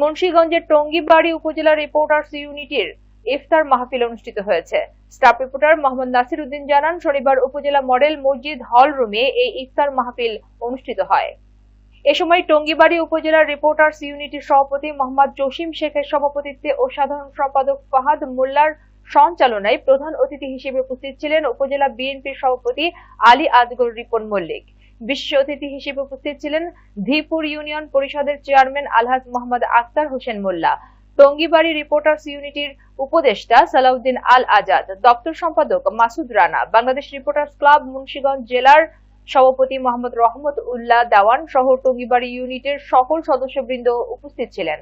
মুন্সিগঞ্জের টঙ্গিবাড়ি উপজেলা রিপোর্টার্স ইউনিটির ইফতার মাহফিল অনুষ্ঠিত হয়েছে। স্টাফ রিপোর্টার মোহাম্মদ নাসির উদ্দিন জানান, শনিবার উপজেলা মডেল মসজিদ হল রুমে এই ইফতার মাহফিল অনুষ্ঠিত হয়। এ সময় টঙ্গিবাড়ি উপজেলার রিপোর্টার্স ইউনিটির সভাপতি মোহাম্মদ জসিম শেখের সভাপতিত্বে ও সাধারণ সম্পাদক ফাহাদ মোল্লার সঞ্চালনায় প্রধান অতিথি হিসেবে উপস্থিত ছিলেন উপজেলা বিএনপির সভাপতি আলী আজগর রিপন মল্লিক। বিশেষ অতিথি হিসেবে উপস্থিত ছিলেন ধীপুর ইউনিয়ন পরিষদের চেয়ারম্যান আলহাজ মোহাম্মদ আক্তার হোসেন মোল্লা, টঙ্গিবাড়ি রিপোর্টার্স ইউনিটির উপদেষ্টা সালাউদ্দিন আল আজাদ, দপ্তর সম্পাদক মাসুদ রানা, বাংলাদেশ রিপোর্টার্স ক্লাব মুন্সিগঞ্জ জেলার সভাপতি মোহাম্মদ রহমত উল্লাহ দাওয়ান সহ টঙ্গিবাড়ি ইউনিটের সকল সদস্যবৃন্দ উপস্থিত ছিলেন।